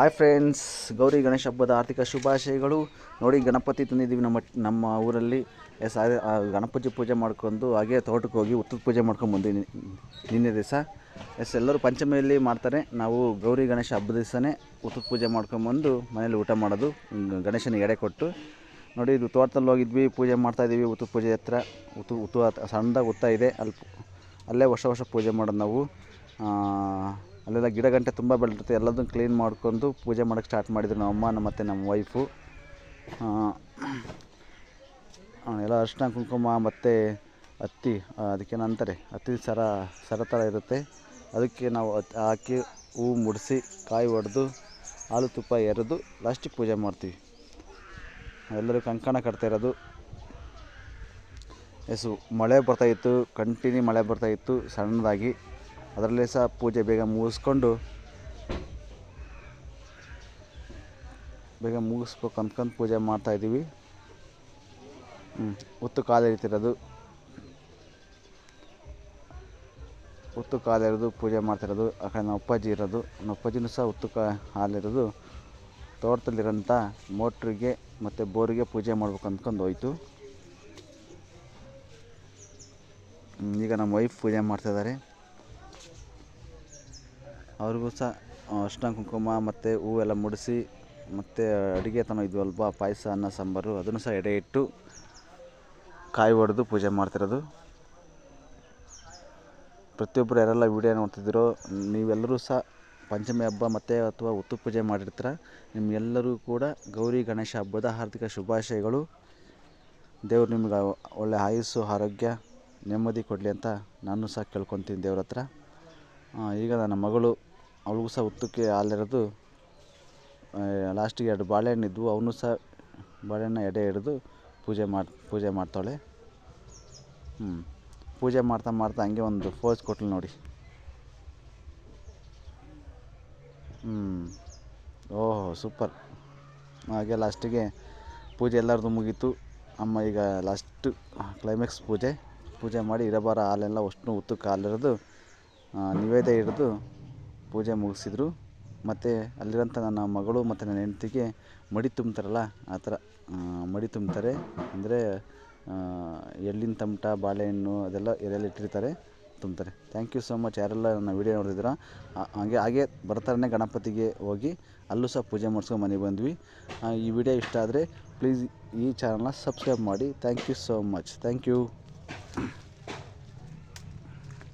Hi friends Gauri Ganesha ಹಬ್ಬದ ಆರ್ಥಿಕ ಶುಭಾಶಯಗಳು. ನೋಡಿ ಗಣಪತಿ ತಂದಿದ್ದೀವಿ ನಮ್ಮ ನಮ್ಮ ಊರಲ್ಲಿ. ಎಸ್ ಗಣಪತಿ ಪೂಜೆ ಮಾಡ್ಕೊಂಡು ಹಾಗೆ ತೋಟಕ್ಕೆ ಹೋಗಿ ಉತ್ತದ ಪೂಜೆ ಮಾಡ್ಕೊಂಡು ಬಂದ್ವಿ ನಿ- ನಿನ್ನೆ ದಿವಸ. ಎಸ್, ಎಲ್ಲರೂ ಪಂಚಮಿಯಲ್ಲಿ ಮಾಡ್ತಾರೆ. ನಾವು ಗೌರಿ ಗಣೇಶ ಹಬ್ಬದ ದಿವಸನೇ ಉತ್ತದ ಪೂಜೆ ಮಾಡ್ಕೊಂಬಂದು ಮನೇಲಿ ಊಟ ಮಾಡೋದು ಗಣೇಶನ ಎಡೆ ಕೊಟ್ಟು. ನೋಡಿ ಇದು ತೋಟದಲ್ಲಿ ಹೋಗಿದ್ವಿ, ಪೂಜೆ ಮಾಡ್ತಾಯಿದ್ದೀವಿ ಉತ್ತದ ಪೂಜೆ ಹತ್ರ. ಉತ್ತು ಉತ್ತು ಸಣ್ಣದಾಗ ಉತ್ತ ಇದೆ. ಅಲ್ಲಿ ಅಲ್ಲೇ ವರ್ಷ ವರ್ಷ ಪೂಜೆ ಮಾಡೋದು ನಾವು. ಅಲ್ಲೆಲ್ಲ ಗಿಡ ಗಂಟೆ ತುಂಬ ಬೆಳೆದಿರುತ್ತೆ. ಎಲ್ಲದನ್ನು ಕ್ಲೀನ್ ಮಾಡ್ಕೊಂಡು ಪೂಜೆ ಮಾಡೋಕ್ಕೆ ಸ್ಟಾರ್ಟ್ ಮಾಡಿದ್ರು ನಮ್ಮ ಅಮ್ಮ ಮತ್ತು ನಮ್ಮ ವೈಫು ಎಲ್ಲ ಅರಿಶಿನ, ಕುಂಕುಮ ಮತ್ತು ಹತ್ತಿ ಅದಕ್ಕೇನಂತಾರೆ ಹತ್ತಿ ಸರ ಸರ ಥರ ಇರುತ್ತೆ. ಅದಕ್ಕೆ ನಾವು ಹಾಕಿ ಹೂವು ಮುಡಿಸಿ ಕಾಯಿ ಹೊಡೆದು ಹಾಲು ತುಪ್ಪ ಎರೆದು ಲಾಸ್ಟಿಗೆ ಪೂಜೆ ಮಾಡ್ತೀವಿ. ಎಲ್ಲರೂ ಕಂಕಣ ಕಟ್ತಾ ಇರೋದು. ಎಸು, ಮಳೆ ಬರ್ತಾಯಿತ್ತು ಕಂಟಿನ್ಯೂ ಮಳೆ ಬರ್ತಾಯಿತ್ತು ಸಣ್ಣದಾಗಿ. ಅದರಲ್ಲೇ ಸಹ ಪೂಜೆ ಬೇಗ ಮುಗಿಸ್ಕೊಂಡು ಬೇಗ ಮುಗಿಸ್ಬೇಕು ಅಂದ್ಕೊಂಡು ಪೂಜೆ ಮಾಡ್ತಾಯಿದ್ದೀವಿ ಹ್ಞೂ ಕಾಲು ಎರಿತಿರೋದು ಉತ್ತು ಕಾಲು ಎರೆದು ಪೂಜೆ ಮಾಡ್ತಿರೋದು ಆ ಕಡೆ ನಮ್ಮ ಅಪ್ಪಾಜಿ ಇರೋದು. ನಮ್ಮ ಅಪ್ಪಾಜಿನೂ ಸಹ ಉತ್ತು ಕಾ ಹಾಲಿರೋದು ತೋಟದಲ್ಲಿರೋಂಥ ಮೋಟ್ರಿಗೆ ಮತ್ತು ಬೋರಿಗೆ ಪೂಜೆ ಮಾಡ್ಬೇಕು ಅಂದ್ಕೊಂಡು ಹೋಯ್ತು. ಈಗ ನಮ್ಮ ವೈಫ್ ಪೂಜೆ ಮಾಡ್ತಾಯಿದ್ದಾರೆ ಅವ್ರಿಗೂ ಸಹ ಅರಿಶ್ಣ ಕುಂಕುಮ ಮತ್ತು ಹೂವೆಲ್ಲ ಮುಡಿಸಿ, ಮತ್ತು ಅಡುಗೆ ತನಕ ಇದ್ವಲ್ವ, ಪಾಯಸ, ಅನ್ನ, ಸಾಂಬಾರು, ಅದನ್ನು ಸಹ ಎಡೆ ಇಟ್ಟು ಕಾಯಿ ಹೊಡೆದು ಪೂಜೆ ಮಾಡ್ತಿರೋದು. ಪ್ರತಿಯೊಬ್ಬರು ಯಾರೆಲ್ಲ ವೀಡಿಯೋ ನೋಡ್ತಿದ್ದೀರೋ, ನೀವೆಲ್ಲರೂ ಸಹ ಪಂಚಮಿ ಹಬ್ಬ ಮತ್ತು ಅಥವಾ ಉತ್ತು ಪೂಜೆ ಮಾಡಿರ್ತೀರ ನಿಮಗೆಲ್ಲರೂ ಕೂಡ ಗೌರಿ, ಗಣೇಶ ಹಬ್ಬದ ಹಾರ್ದಿಕ ಶುಭಾಶಯಗಳು. ದೇವ್ರು ನಿಮ್ಗೆ ಒಳ್ಳೆ ಆಯುಸ್ಸು, ಆರೋಗ್ಯ, ನೆಮ್ಮದಿ ಕೊಡಲಿ ಅಂತ ನಾನು ಸಹ ಕೇಳ್ಕೊತೀನಿ ದೇವ್ರ ಹತ್ರ. ಈಗ ನನ್ನ ಮಗಳು ಅವಳಿಗೂ ಸಹ ಉತ್ತಕ್ಕೆ ಹಾಲಿರೋದು ಲಾಸ್ಟಿಗೆ ಎರಡು ಬಾಳೆಹಣ್ಣು ಇದ್ವು. ಅವನು ಸಹ ಬಾಳೆಹಣ್ಣು ಎಡೆ ಹಿಡಿದು ಪೂಜೆ ಮಾಡಿ, ಪೂಜೆ ಮಾಡ್ತಾಳೆ. ಹ್ಞೂ ಪೂಜೆ ಮಾಡ್ತಾ ಮಾಡ್ತಾ ಹಂಗೆ ಒಂದು ಫೋಸ್ ಕೊಟ್ಲು ನೋಡಿ. ಹ್ಞೂ ಓಹೋ ಸೂಪರ್ ಹಾಗೆ ಲಾಸ್ಟಿಗೆ ಪೂಜೆ ಎಲ್ಲರದು ಮುಗೀತು. ಅಮ್ಮ ಈಗ ಲಾಸ್ಟ್ ಕ್ಲೈಮ್ಯಾಕ್ಸ್ ಪೂಜೆ. ಪೂಜೆ ಮಾಡಿ ಇರಬಾರ ಹಾಲೆಲ್ಲ ಅಷ್ಟು ಉತ್ತಕ್ಕೆ ಹಾಲಿರೋದು ನಿವೇದ್ಯ ಹಿಡಿದು ಪೂಜೆ ಮುಗಿಸಿದ್ರು. ಮತ್ತು ಅಲ್ಲಿರೋಂಥ ನನ್ನ ಮಗಳು ಮತ್ತು ನನ್ನ ಹೆಂಡ್ತಿಗೆ ಮಡಿ ತುಂಬ್ತಾರಲ್ಲ, ಆ ಥರ ಮಡಿ ತುಂಬ್ತಾರೆ. ಅಂದರೆ ಎಳ್ಳಿನ ತಮಟ, ಬಾಳೆಹಣ್ಣು ಅದೆಲ್ಲ ಎದೆಲ್ಲ ಇಟ್ಟಿರ್ತಾರೆ, ತುಂಬ್ತಾರೆ. ಥ್ಯಾಂಕ್ ಯು ಸೊ ಮಚ್ ಯಾರೆಲ್ಲ ನನ್ನ ವೀಡಿಯೋ ನೋಡಿದಿರ ಹಾಗೆ ಹಾಗೆ ಬರ್ತಾರನೇ ಗಣಪತಿಗೆ ಹೋಗಿ, ಅಲ್ಲೂ ಸಹ ಪೂಜೆ ಮಾಡಿಸ್ಕೊಂಡು ಮನೆಗೆ ಬಂದ್ವಿ. ಈ ವಿಡಿಯೋ ಇಷ್ಟ ಆದರೆ ಪ್ಲೀಸ್ ಈ ಚಾನಲ್ನ ಸಬ್ಸ್ಕ್ರೈಬ್ ಮಾಡಿ. Thank you so much thank you